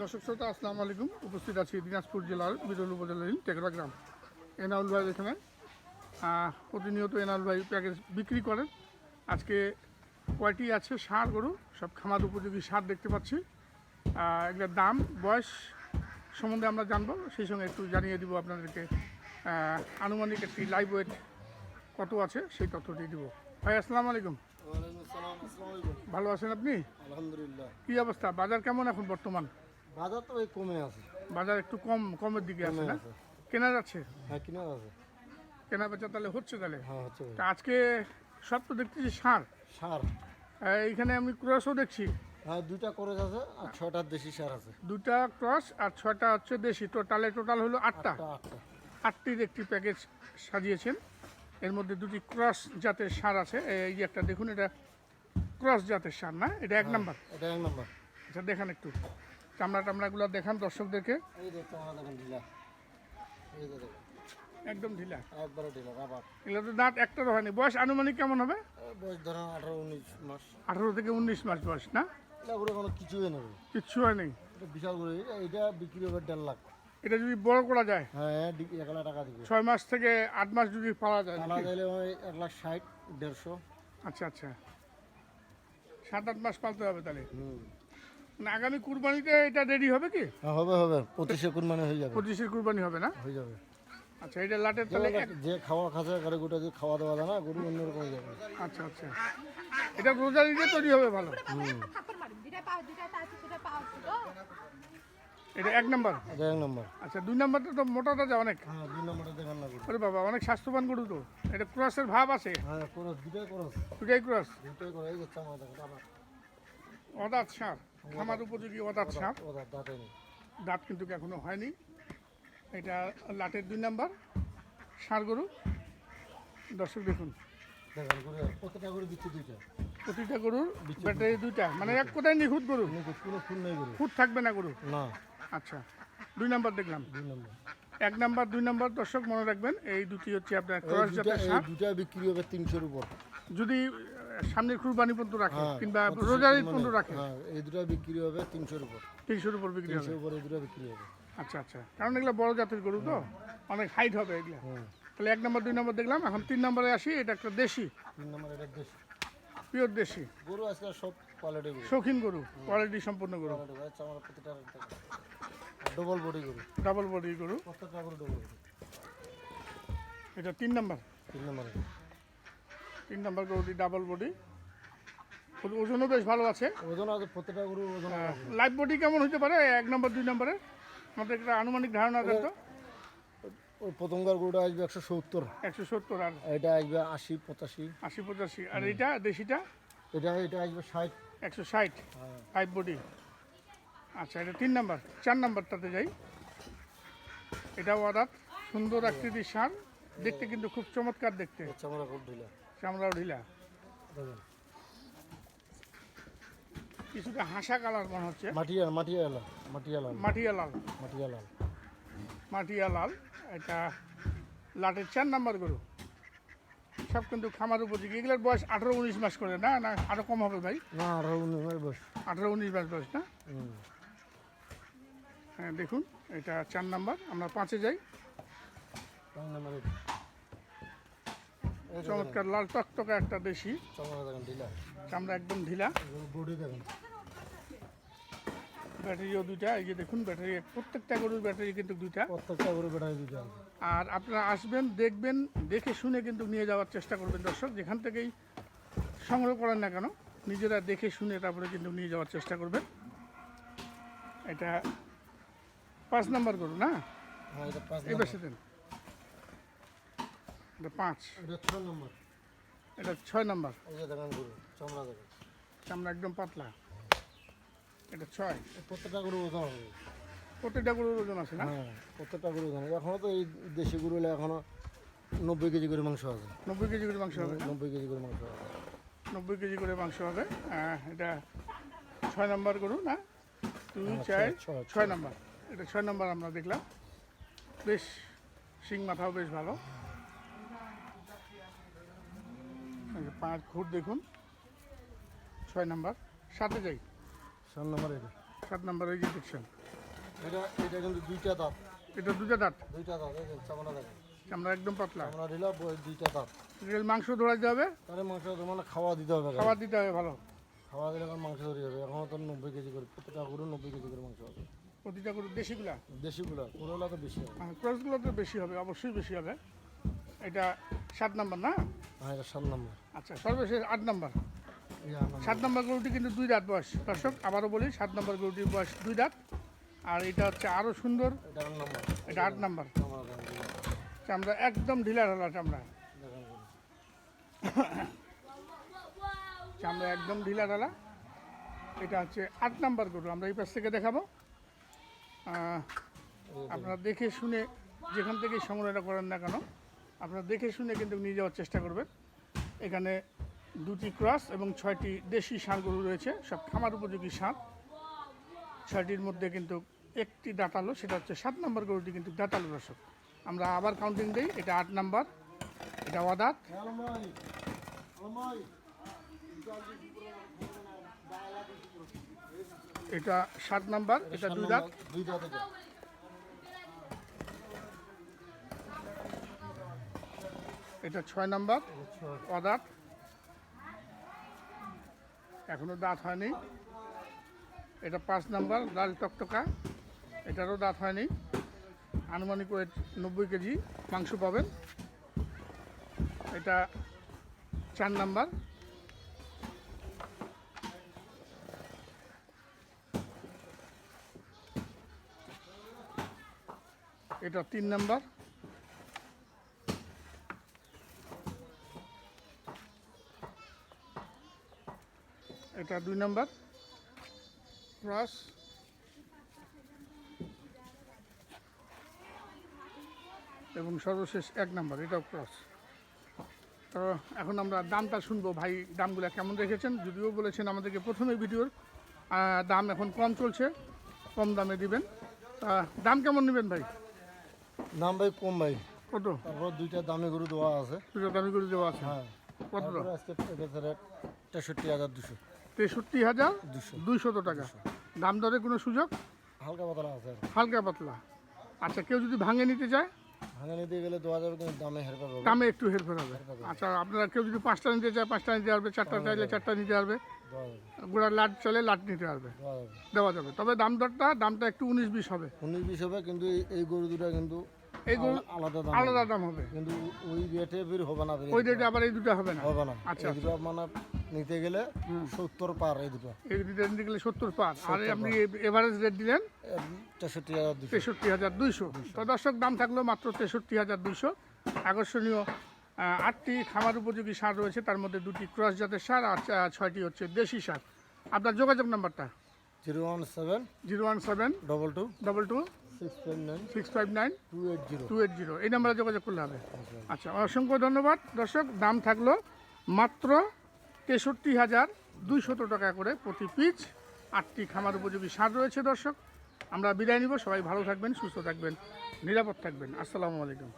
দর্শক শ্রোতা আসসালামু আলাইকুম। উপস্থিত আছি দিনাজপুর জেলার বিরল উপজেলার টেকরা গ্রাম। এনাউল ভাই এখানে। প্রতিনিয়ত এনাউল ভাই প্যাকেজ বিক্রি করেন। আজকে কয়টি আছে? সার গরু সব খামার উপযোগী সার দেখতে পাচ্ছি। এগুলোর দাম বয়স সম্বন্ধে আমরা জানব। সেই সঙ্গে একটু জানিয়ে দিব আপনাদেরকে আনুমানিক একটি লাইভ ওয়েট কত আছে সেই তথ্যটি দিব। ভাই আসসালামু আলাইকুম। ভালো আছেন আপনি? আলহামদুলিল্লাহ। কী অবস্থা? বাজার কেমন এখন বর্তমান? বাজার তো ওই কমে আছে। বাজার একটু কম কমের দিকে আছে না? কেনা যাচ্ছে? হ্যাঁ কিনা আছে কেনা বেচা তাহলে হচ্ছে তাহলে? হ্যাঁ হচ্ছে। তা আজকে সব তো দেখতেছি সার। সার। এইখানে আমি ক্রসও দেখছি। হ্যাঁ দুইটা করজ আছে আর ছয়টার দেশি সার আছে। দুটা ক্রস আর ছয়টা হচ্ছে দেশি। টোটালে টোটাল হলো আটটা। আটটা আটটা। আটটির একটি প্যাকেজ সাজিয়েছেন। এর মধ্যে দুটি ক্রস জাতের সার আছে। এই যে একটা দেখুন এটা ক্রস জাতের সার না? এটা এক নাম্বার। এটা এক নম্বর। আচ্ছা দেখান একটু। চামড়া টামড়াগুলো দেখান দর্শকদেরকে। এই দেখেন ঢিলা। এই যে একদম ঢিলা। একবারে ঢিলা রাবার। এগুলো তো দাঁত একটারও হয়নি। বয়স আনুমানিক কেমন হবে? বয়স ধরেন আঠারো উনিশ মাস। আঠারো থেকে উনিশ মাস বয়স না? এটা করে কোনো কিছুই কিচ্ছু হয়নি? এটা বিশাল করে। এটা বিক্রি হবে দেড় লাখ। এটা যদি বড় করা যায় হ্যাঁ এক লাখ টাকা দিবে। ছয় মাস থেকে আট মাস যদি পাওয়া যায় এক লাখ ষাট দেড়শো। আচ্ছা আচ্ছা। সাত আট মাস পালতে হবে তাহলে? হুম। না আগামী কুরবানিতে এটা রেডি হবে কি? হ্যাঁ হবে হবে। পঁচিশে কুরবানি হয়ে যাবে। পঁচিশের কুরবানি হবে না? হয়ে যাবে। আচ্ছা এটা লাটের তাহলে এক- যে খাওয়া খাচ্ছে গাড়ি গোটা দিয়ে খাওয়া দাওয়া দেয় না গরু অন্যরকম হয়ে যাবে। আচ্ছা আচ্ছা। এটা রোজারিতে তৈরি হবে ভালো? মারি পাও পাও ছিল এটা এক নাম্বার? এটা এক নম্বর। আচ্ছা দুই নাম্বারটা তো মোটা তাজা অনেক। হ্যাঁ দুই নম্বরটা দেখান না গরু। ওরে বাবা অনেক স্বাস্থ্যবান গরু তো। এটা ক্রসের ভাব আছে। হ্যাঁ করস দুটাই করস। দুটাই ক্রস। দুটাই করে এই যে চামড়া দেখেন আবার। অদাত সার। খামার উপযোগী অদাত সার ওটা দাঁতে কিন্তু এখনও হয়নি। এটা লাটের দুই নাম্বার সার গরু। দর্শক দেখুন প্রত্যেকটা দুইটা। প্রতিটা গরুর ব্যাটারি দুইটা। মানে এক কোথায় নিখুঁত গরু? কোনো ফুল নেই গরু খুঁত থাকবে না গরু না। আচ্ছা দুই নাম্বার দেখলাম। দুই নম্বর। এক নাম্বার দুই নাম্বার দর্শক মনে রাখবেন এই দুটি হচ্ছে আপনার ক্রস জাতের সার দুটা বিক্রি হবে তিনশোর উপর। যদি সামনের কুরবানি পর্যন্ত রাখে হ্যাঁ কিংবা রোজার ঈদ পর্যন্ত রাখে। হ্যাঁ এই দুটা বিক্রি হবে তিনশোর উপর। তিনশোর উপর বিক্রি হবে। উপর এই দুটা বিক্রি হবে। আচ্ছা আচ্ছা। কারণ এগুলো বড় জাতের গরু তো অনেক হাইট হবে এগুলো। তাহলে এক নম্বর দুই নম্বর দেখলাম এখন তিন নম্বরে আসি এটা একটা দেশি। তিন নম্বর এটা দেশ। পিওর দেশি। গরু আজকাল সব কোয়ালিটি গরু। শৌখিন গরু কোয়ালিটি সম্পূর্ণ গরু। প্রতিটা ডবল বডি গরু। ডাবল বডি গরু। প্রত্যেকটা গরু ডবল এটা তিন নম্বর। তিন নম্বরে। তিন নম্বর গরুটি ডাবল বডি ওজনও বেশ ভালো আছে। ওজন আছে প্রত্যেকটা গরু ওজন আছে। লাইফ বডি কেমন হতে পারে? এক নম্বর দুই নম্বরে? আমাদের একটা আনুমানিক ধারণা দেন তো? ওই প্রথমবার গরুটা আসবে একশো সত্তর। একশো সত্তর আর এটা আসবে আশি পঁচাশি। আশি পঁচাশি। আর এইটা দেশিটা? এটা এটা আসবে ষাট। একশো ষাট। হ্যাঁ। ফাইভ বডি আচ্ছা এটা তিন নাম্বার। চার নাম্বারটাতে যাই। এটাও অর্ডার সুন্দর আকৃতির সার। দেখতে কিন্তু খুব চমৎকার দেখতে। চামড়া খুব ঢিলা চামড়াও ঢিলা কিছুটা হাসা কালার মনে হচ্ছে। মাটিয়া মাটিয়া লাল মাটিয়া লাল। মাটিয়া লাল। মাটিয়া লাল। মাটিয়া লাল এটা লাটের চার নাম্বার গরু। সব কিন্তু খামার উপযোগী। এগুলোর বয়স আঠারো উনিশ মাস করে না? না আরও কম হবে ভাই? না আঠারো উনিশ মাস বয়স। আঠারো উনিশ মাস বয়স না? হ্যাঁ দেখুন এটা চার নাম্বার। আমরা পাঁচে যাই। নম্বর। চমৎকার লাল টকটকা একটা দেশি। চামড়া একদম ঢিলা। ব্যাটারিও দুইটা এই যে দেখুন ব্যাটারি প্রত্যেকটা গরুর ব্যাটারি কিন্তু দুইটা। প্রত্যেকটা গরু বেটারি দিতে হবে আর আপনারা আসবেন দেখবেন দেখে শুনে কিন্তু নিয়ে যাওয়ার চেষ্টা করবেন দর্শক যেখান থেকেই সংগ্রহ করেন না কেন নিজেরা দেখে শুনে তারপরে কিন্তু নিয়ে যাওয়ার চেষ্টা করবেন। এটা পাঁচ নাম্বার গরু না? হ্যাঁ এই বেশি দেন। এটা পাঁচ। এটা ছয় নম্বর। এটা ছয় নাম্বার। এই যে দেখেন গরু চামড়া দেখেন। চামড়া একদম পাতলা। এটা ছয়। প্রত্যেকটা গরু ওজন হবে প্রত্যেকটা গরুর ওজন আছে না? হ্যাঁ প্রত্যেকটা গরু ওজন হবে। এখনও তো এই দেশি গরু হলে এখনও নব্বই কেজি করে মাংস আছে। নব্বই কেজি করে মাংস হবে নব্বই কেজি করে মাংস আছে নব্বই কেজি করে মাংস হবে। এটা ছয় নম্বর গরু না? দুই হ্যাঁ, চার ছয়। নম্বর। এটা ছয় নম্বর আমরা দেখলাম। বেশ শিং মাথাও বেশ ভালো এই যে পাঁচ ফুট দেখুন। ছয় নম্বর। সাথে যাই। সাত নম্বর এটা। সাত নম্বর এই যে দেখছেন। এটা এটা কিন্তু দুইটা দাঁত। এটা দুটো দাঁত। দুইটা দাঁত যে চামড়া দেখেন। আমরা একদম পাতলা। চামড়া দিলা বই- দুইটা দাঁত। এর মাংস ধরা দিতে হবে? তাহলে মাংস মানে খাওয়া দিতে হবে। খাওয়া দিতে হবে ভালো। খাওয়া দিলে এখন মাংস ধরে যাবে এখন তো নব্বই কেজি করে প্রত্যেকটা গরু নব্বই কেজি করে মাংস হবে। প্রতিটা গরু দেশিগুলা? দেশিগুলো গরুগুলো তো বেশি হবে। আর ক্রসগুলো তো বেশি হবে অবশ্যই বেশি হবে। এটা সাত নাম্বার না? হ্যাঁ এটা সাত নম্বর। আচ্ছা সর্বশেষ আট নাম্বার। সাত নম্বর গরুটি কিন্তু দুই দাঁত বয়স। দর্শক আবারও বলি সাত নম্বর গরুটির বয়স দুই দাঁত। আর এটা হচ্ছে আরও সুন্দর। এটা আট নম্বর। চামড়া একদম ঢিলা ঢালা চামড়া চামড়া একদম ঢিলা ঢালা এটা হচ্ছে আট নাম্বার গরু। আমরা এই পাশ থেকে দেখাবো। আপনারা দেখে শুনে যেখান থেকে সংগ্রহটা করেন না কেন আপনারা দেখে শুনে কিন্তু নিয়ে যাওয়ার চেষ্টা করবেন। এখানে দুটি ক্রস এবং ছয়টি দেশি ষাঁড় গরু রয়েছে, সব খামার উপযোগী ষাঁড়। ছয়টির মধ্যে কিন্তু একটি দাঁতালো, সেটা হচ্ছে সাত নম্বর গরুটি কিন্তু দাঁতালো দর্শক আমরা আবার কাউন্টিং দিই, এটা আট নাম্বার, এটা অদাত। এটা সাত নাম্বার, এটা দুই দাঁত। এটা। ছয় নাম্বার। অদাঁত এখনও দাঁত হয়নি। এটা পাঁচ নাম্বার লাল টকটকা। এটারও দাঁত হয়নি। আনুমানিক ওয়েট নব্বই কেজি মাংস পাবেন। এটা চার নাম্বার। এটা তিন নাম্বার। এটা দুই নাম্বার। ক্রস। এবং সর্বশেষ এক নাম্বার এটাও ক্রস। তো এখন আমরা দামটা শুনব ভাই দামগুলো কেমন রেখেছেন? যদিও বলেছেন আমাদেরকে প্রথমে ভিডিওর দাম এখন কম চলছে কম দামে দিবেন। তা দাম কেমন নেবেন ভাই? দাম ভাই কম ভাই। কত? তারপর দুইটা দামি গরু দেওয়া আছে। দুটো দামি গরু দেওয়া আছে। হ্যাঁ। কত আজকে তেষট্টি হাজার দুশো। তেষট্টি হাজার দুইশত টাকা। দাম দরে কোনো সুযোগ? হালকা পাতলা আছে হালকা পাতলা। আচ্ছা কেউ যদি ভাঙে নিতে চায়? ভাঙে নিতে গেলে যাবে কিন্তু দামে হেরফের হবে। দামে একটু হেরফের হবে। আচ্ছা আপনারা কেউ যদি পাঁচটা নিতে চায় পাঁচটা নিতে পারবে চারটা চাইলে চারটা নিতে পারবে। গোড়ার লাট চলে লাট নিতে পারবে। দেওয়া যাবে। তবে দাম দরটা দামটা একটু উনিশ বিশ হবে। উনিশ বিশ হবে কিন্তু এই গরু দুটা কিন্তু আলা- আলাদা দাম আলাদা দাম হবে। কিন্তু ওই রেটে বের হবে না ওই রেটে আবার এই দুটো হবে না? হবে না। আচ্ছা, এই দুটো মানে নিতে গেলে সত্তর পার এই দুটো। এই দুটো নিতে গেলে সত্তর পার। আর আপনি এভারেজ রেট দিলেন? তেষট্টি হাজার তেষট্টি হাজার দুইশো। তো দর্শক দাম থাকল মাত্র তেষট্টি হাজার দুইশো। আকর্ষণীয় আটটি খামার উপযোগী সার রয়েছে। তার মধ্যে দুটি ক্রস জাতের সার আর ছয়টি হচ্ছে দেশি সার। আপনার যোগাযোগ নাম্বারটা? Zero one seven zero one seven double two double two six five nine two eight zero এই নাম্বারে যোগাযোগ করলে হবে। আচ্ছা অসংখ্য ধন্যবাদ। দর্শক দাম থাকল মাত্র তেষট্টি হাজার দুইশত টাকা করে প্রতি পিচ। আটটি খামার উপযোগী সার রয়েছে দর্শক। আমরা বিদায় নিব। সবাই ভালো থাকবেন সুস্থ থাকবেন নিরাপদ থাকবেন। আসসালামু আলাইকুম।